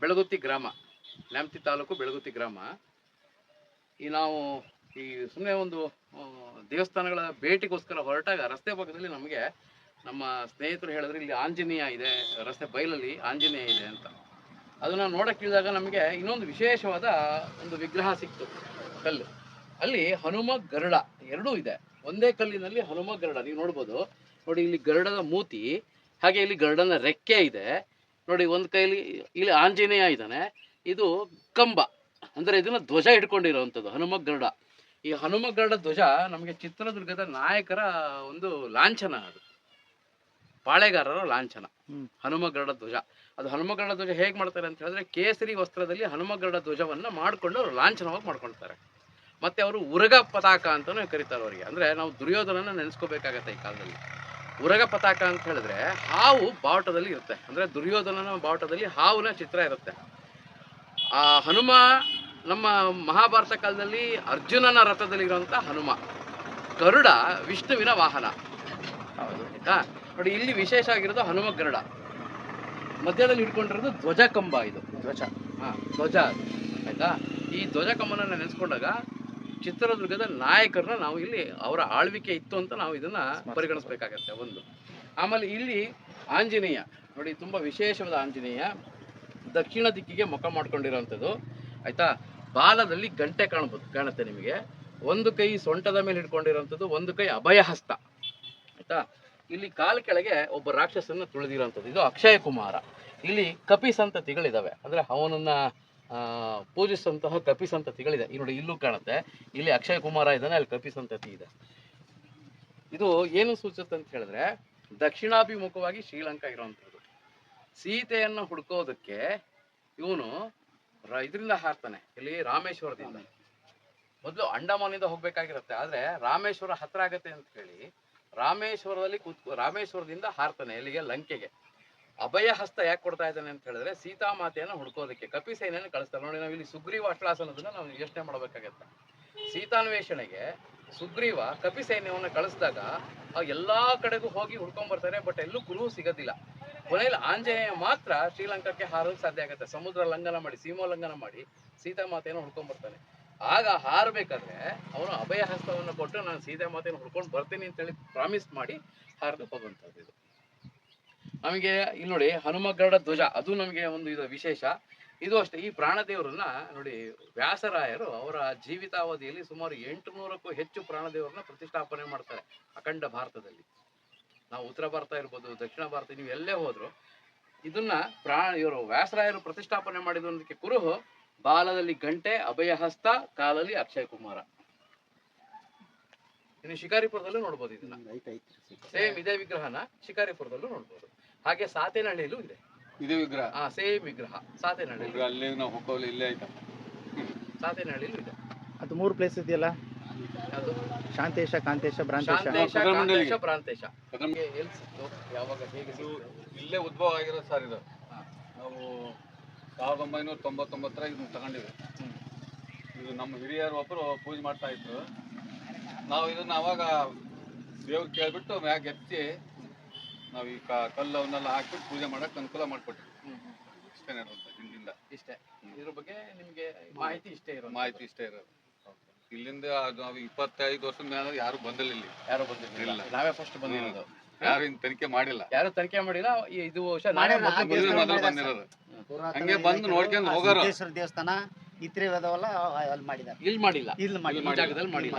ಬೆಳಗುತ್ತಿ ಗ್ರಾಮ ನ್ಯಾಮತಿ ತಾಲೂಕು ಬೆಳಗುತ್ತಿ ಗ್ರಾಮ. ಈ ನಾವು ಈ ಸುಮ್ಮನೆ ಒಂದು ದೇವಸ್ಥಾನಗಳ ಭೇಟಿಗೋಸ್ಕರ ಹೊರಟಾಗ ರಸ್ತೆ ಪಕ್ಕದಲ್ಲಿ ನಮಗೆ ನಮ್ಮ ಸ್ನೇಹಿತರು ಹೇಳಿದ್ರೆ, ಇಲ್ಲಿ ಆಂಜನೇಯ ಇದೆ, ರಸ್ತೆ ಬೈಲಲ್ಲಿ ಆಂಜನೇಯ ಇದೆ ಅಂತ. ಅದನ್ನ ನೋಡಕ್ಕೆ ಇಳಿದಾಗ ನಮಗೆ ಇನ್ನೊಂದು ವಿಶೇಷವಾದ ಒಂದು ವಿಗ್ರಹ ಸಿಕ್ತು, ಕಲ್ಲು. ಅಲ್ಲಿ ಹನುಮ ಗರುಡ, ಎರಡೂ ಇದೆ. ಒಂದೇ ಕಲ್ಲಿನಲ್ಲಿ ಹನುಮ ಗರುಡ, ನೀವು ನೋಡ್ಬೋದು. ನೋಡಿ, ಇಲ್ಲಿ ಗರುಡದ ಮೂತಿ, ಹಾಗೆ ಇಲ್ಲಿ ಗರುಡನ ರೆಕ್ಕೆ ಇದೆ. ನೋಡಿ ಒಂದು ಕೈಲಿ ಇಲ್ಲಿ ಆಂಜನೇಯ ಇದ್ದಾನೆ. ಇದು ಕಂಬ. ಅಂದರೆ ಇದನ್ನ ಧ್ವಜ ಇಟ್ಕೊಂಡಿರುವಂಥದ್ದು ಹನುಮ ಗರುಡ ಈ ಹನುಮ ಗರುಡ ಧ್ವಜ ನಮಗೆ ಚಿತ್ರದುರ್ಗದ ನಾಯಕರ ಒಂದು ಲಾಂಛನ ಅದು. ಪಾಳೆಗಾರರ ಲಾಂಛನ. ಹ್ಮ್. ಹನುಮ ಗರುಡ ಧ್ವಜ. ಅದು ಹನುಮ ಗರುಡ ಧ್ವಜ ಹೇಗೆ ಮಾಡ್ತಾರೆ ಅಂತ ಹೇಳಿದ್ರೆ ಕೇಸರಿ ವಸ್ತ್ರದಲ್ಲಿ ಹನುಮ ಗರುಡ ಧ್ವಜವನ್ನ ಮಾಡ್ಕೊಂಡು ಅವರು ಲಾಂಛನವಾಗಿ ಮಾಡ್ಕೊಳ್ತಾರೆ. ಮತ್ತೆ ಅವರು ಉರಗ ಪತಾಕ ಅಂತಾನೂ ಕರೀತಾರೆ ಅವರಿಗೆ. ಅಂದ್ರೆ ನಾವು ದುರ್ಯೋಧನನ ನೆನೆಸ್ಕೋಬೇಕಾಗತ್ತೆ ಈ ಕಾಲದಲ್ಲಿ. ಉರಗ ಪತಾಕ ಅಂತ ಹೇಳಿದ್ರೆ ಹಾವು ಬಾವುಟದಲ್ಲಿ ಇರುತ್ತೆ. ಅಂದ್ರೆ ದುರ್ಯೋಧನನ ಬಾವುಟದಲ್ಲಿ ಹಾವುನ ಚಿತ್ರ ಇರುತ್ತೆ. ಆ ಹನುಮ ನಮ್ಮ ಮಹಾಭಾರತ ಕಾಲದಲ್ಲಿ ಅರ್ಜುನನ ರಥದಲ್ಲಿ ಇರುವಂತ ಹನುಮ. ಗರುಡ ವಿಷ್ಣುವಿನ ವಾಹನ. ಆಯ್ತಾ? ನೋಡಿ ಇಲ್ಲಿ ವಿಶೇಷ ಆಗಿರೋದು ಹನುಮ ಗರುಡ. ಮಧ್ಯದಲ್ಲಿ ಹಿಡ್ಕೊಂಡಿರೋದು ಧ್ವಜ ಕಂಬ ಇದು. ಧ್ವಜ. ಹಾಂ ಧ್ವಜ. ಆಯ್ತಾ? ಈ ಧ್ವಜ ಕಂಬನ ನೆನೆಸ್ಕೊಂಡಾಗ ಚಿತ್ರದುರ್ಗದ ನಾಯಕರನ್ನ ನಾವು ಇಲ್ಲಿ ಅವರ ಆಳ್ವಿಕೆ ಇತ್ತು ಅಂತ ನಾವು ಇದನ್ನ ಪರಿಗಣಿಸ್ಬೇಕಾಗತ್ತೆ ಒಂದು. ಆಮೇಲೆ ಇಲ್ಲಿ ಆಂಜನೇಯ ನೋಡಿ ತುಂಬಾ ವಿಶೇಷವಾದ ಆಂಜನೇಯ ದಕ್ಷಿಣ ದಿಕ್ಕಿಗೆ ಮುಖ ಮಾಡ್ಕೊಂಡಿರೋವಂಥದ್ದು ಆಯ್ತಾ? ಬಾಲದಲ್ಲಿ ಗಂಟೆ ಕಾಣ್ಬೋದು ಕಾಣುತ್ತೆ ನಿಮಗೆ. ಒಂದು ಕೈ ಸೊಂಟದ ಮೇಲೆ ಹಿಡ್ಕೊಂಡಿರುವಂಥದ್ದು ಒಂದು ಕೈ ಅಭಯ ಹಸ್ತ ಆಯ್ತಾ? ಇಲ್ಲಿ ಕಾಲು ಕೆಳಗೆ ಒಬ್ಬ ರಾಕ್ಷಸನ್ನ ತುಳಿದಿರೋಂಥದ್ದು. ಇದು ಅಕ್ಷಯ ಕುಮಾರ ಇಲ್ಲಿ ಕಪಿ ಸಂತತಿಗಳಿದಾವೆ ಅಂದ್ರೆ ಅವನನ್ನ ಆ, ಪೂಜಿಸುವಂತಹ ಕಪಿ ಸಂತತಿಗಳಿದೆ. ಈ ನೋಡಿ ಇಲ್ಲೂ ಕಾಣುತ್ತೆ. ಇಲ್ಲಿ ಅಕ್ಷಯ ಕುಮಾರ ಇದ್ದಾನೆ ಅಲ್ಲಿ ಕಪಿ ಸಂತತಿ ಇದೆ. ಇದು ಏನು ಸೂಚಿಸುತ್ತೆ ಅಂತ ಹೇಳಿದ್ರೆ ದಕ್ಷಿಣಾಭಿಮುಖವಾಗಿ ಶ್ರೀಲಂಕಾ ಇರುವಂಥದ್ದು. ಸೀತೆಯನ್ನು ಹುಡ್ಕೋದಕ್ಕೆ ಇವನು ಇದರಿಂದ ಹಾರ್ತಾನೆ. ಇಲ್ಲಿ ರಾಮೇಶ್ವರದಿಂದ. ಮೊದಲು ಅಂಡಮಾನಿಂದ ಹೋಗ್ಬೇಕಾಗಿರುತ್ತೆ. ಆದ್ರೆ ರಾಮೇಶ್ವರ ಹತ್ರ ಆಗತ್ತೆ ಅಂತ ಹೇಳಿ ರಾಮೇಶ್ವರದಲ್ಲಿ ಕೂತ್ ರಾಮೇಶ್ವರದಿಂದ ಹಾರ್ತಾನೆ ಇಲ್ಲಿಗೆ ಲಂಕೆಗೆ. ಅಭಯ ಹಸ್ತ ಯಾಕೆ ಕೊಡ್ತಾ ಇದ್ದಾನೆ ಅಂತ ಹೇಳಿದ್ರೆ ಸೀತಾಮಾತೆಯನ್ನು ಹುಡ್ಕೋದಕ್ಕೆ. ಕಪಿ ಸೇನೆಯನ್ನು ಕಳಿಸ್ತಾರೆ. ನೋಡಿ ನಾವು ಇಲ್ಲಿ ಸುಗ್ರೀವ ಅನ್ನೋದನ್ನ ನಾವು ಯೋಚನೆ ಮಾಡಬೇಕಾಗತ್ತೆ. ಸೀತಾನ್ವೇಷಣೆಗೆ ಸುಗ್ರೀವ ಕಪಿ ಸೈನ್ಯವನ್ನು ಕಳಿಸಿದಾಗ ಎಲ್ಲಾ ಕಡೆಗೂ ಹೋಗಿ ಹುಡ್ಕೊಂಡ್ ಬರ್ತಾರೆ ಬಟ್ ಎಲ್ಲೂ ಗುರು ಸಿಗೋದಿಲ್ಲ. ಕೊನೆಯಲ್ಲಿ ಆಂಜನೇಯ ಮಾತ್ರ ಶ್ರೀಲಂಕಾಕ್ಕೆ ಹಾರೋಕೆ ಸಾಧ್ಯ ಆಗುತ್ತೆ. ಸಮುದ್ರ ಲಂಘನ ಮಾಡಿ ಸೀಮೋಲ್ಲಂಘನ ಮಾಡಿ ಸೀತಾಮಾತೆಯನ್ನು ಹುಡ್ಕೊಂಡ್ ಬರ್ತಾನೆ ಆಗ ಹಾರಬೇಕಾದ್ರೆ ಅವನು ಅಭಯ ಹಸ್ತವನ್ನು ಕೊಟ್ಟು ನಾನು ಸೀತಾಮಾತೆಯನ್ನು ಹುಡ್ಕೊಂಡು ಬರ್ತೀನಿ ಅಂತೇಳಿ ಪ್ರಾಮಿಸ್ ಮಾಡಿ ಹಾರದು ಹೋಗುವಂಥದ್ದು ಇದು. ನಮಗೆ ಇಲ್ಲಿ ನೋಡಿ ಹನುಮ ಗರುಡ ಧ್ವಜ ಅದು ನಮಗೆ ಒಂದು ಇದು ವಿಶೇಷ. ಇದು ಅಷ್ಟೇ ಈ ಪ್ರಾಣದೇವರನ್ನ ನೋಡಿ ವ್ಯಾಸರಾಯರು ಅವರ ಜೀವಿತಾವಧಿಯಲ್ಲಿ ಸುಮಾರು ಎಂಟು ನೂರಕ್ಕೂ ಹೆಚ್ಚು ಪ್ರಾಣದೇವರನ್ನ ಪ್ರತಿಷ್ಠಾಪನೆ ಮಾಡ್ತಾರೆ ಅಖಂಡ ಭಾರತದಲ್ಲಿ. ನಾವು ಉತ್ತರ ಭಾರತ ಇರ್ಬೋದು ದಕ್ಷಿಣ ಭಾರತ ನೀವು ಎಲ್ಲೇ ಹೋದ್ರು ಇದನ್ನ ಪ್ರಾಣ ಇವರು ವ್ಯಾಸರಾಯರು ಪ್ರತಿಷ್ಠಾಪನೆ ಮಾಡಿದಕ್ಕೆ ಕುರುಹು ಬಾಲದಲ್ಲಿ ಗಂಟೆ ಅಭಯಹಸ್ತ ಕಾಲಲ್ಲಿ ಅಕ್ಷಯ ಕುಮಾರ. ಇನ್ನು ಶಿಕಾರಿಪುರದಲ್ಲೂ ನೋಡ್ಬೋದು ಇದನ್ನ. ಸೇಮ್ ಇದೇ ವಿಗ್ರಹನ ಶಿಕಾರಿಪುರದಲ್ಲೂ ನೋಡ್ಬೋದು. ಹಾಗೆ ಸಾತೇನಹಳ್ಳಿಯಲ್ಲೂ ಇದೆ. ಇದೇ ವಿಗ್ರಹ? ಆ ಸೇಮ್ ವಿಗ್ರಹ. ಸಾತೇನಹಳ್ಳಿ. ವಿಗ್ರಹ ಅಲ್ಲೇ ನಾವು ಹೋಗೋಲ್ಲ ಇಲ್ಲೇ ಆಯ್ತಾ ಸಾತೇನಹಳ್ಳಿಯಲ್ಲೂ ಇದೆ. ಅದು ಮೂರು ಪ್ಲೇಸ್ ಇದೆಯಲ್ಲ? ಅದು ಶಾಂತೇಶ ಕಾಂತೇಶ ಭ್ರಾಂತೇಶ. ಶಾಂತೇಶ ಕಾಂತೇಶ, ಪ್ರಾಂತೇಶ ನಮಗೆ ನಿಮ್ಗೆ ಎಲ್ಲಿ ಸಿಕ್ತು? ಯಾವಾಗ ಹೇಗೆ ಇದು ಇಲ್ಲೇ ಉದ್ಭವ ಆಗಿರೋ ಸರ್ ಇದು. ನಾವು ಸಾವಿರದ ಒಂಬೈನೂರ ತೊಂಬತ್ತೊಂಬತ್ತರ ಇದನ್ನ ತಗೊಂಡಿವಿ ಇದು ನಮ್ಮ ಹಿರಿಯರು ಒಬ್ಬರು ಪೂಜೆ ಮಾಡ್ತಾ ಇದ್ರು. ನಾವು ಇದನ್ನ ಅವಾಗ ದೇವ್ರು ಕೇಳ್ಬಿಟ್ಟು ಮ್ಯಾಗ ಎತ್ತಿ ನಾವು ಈ ಕಲ್ಲವನ್ನೆಲ್ಲ ಕಲ್ಲು ಅವನ್ನೆಲ್ಲ ಹಾಕ್ಬಿಟ್ಟು ಪೂಜೆ ಮಾಡಕ್ ಅನುಕೂಲ ಹ್ಮ್. ಇಷ್ಟೇ ಹಿಂದಿಂದ. ಇಷ್ಟೇ. ಇದ್ರ ಬಗ್ಗೆ ನಿಮ್ಗೆ ಮಾಹಿತಿ ಇಷ್ಟೇ ಇರೋದು. ಮಾಹಿತಿ ಇಷ್ಟೇ ಇರೋದು. ಇಲ್ಲಿಂದ ನಾವು ಇಪ್ಪತ್ತೈದು ವರ್ಷದ ಮೇಲೆ ಯಾರು ಬಂದಿಲ್ಲ ಇಲ್ಲಿ. ಯಾರು ಬಂದಿಲ್ಲ? ನಾವೇ ಫಸ್ಟ್ ಬಂದಿರೋದು. ಯಾರು ಇನ್ ತನಿಖೆ ಮಾಡಿಲ್ಲ. ಯಾರು ತನಿಖೆ ಮಾಡಿಲ್ಲ ಈ- ಇದು ಬಹುಶಃ ಮೊದಲು ಬಂದಿರೋದು. ಹಂಗೆ ಬಂದು ನೋಡ್ಕೊಂಡು ಹೋಗೋರು. ದೇವಸ್ಥಾನ ಇತ್ರಿ ವೇದವಲ್ಲ ಅಲ್ಲಿ ಮಾಡಿದ್ದಾರೆ. ಇಲ್ಲಿ ಮಾಡಿಲ್ಲ. ಇಲ್ಲಿ ಮಾಡಿಲ್ಲ. ಜಾಗದಲ್ಲಿ ಮಾಡಿಲ್ಲ.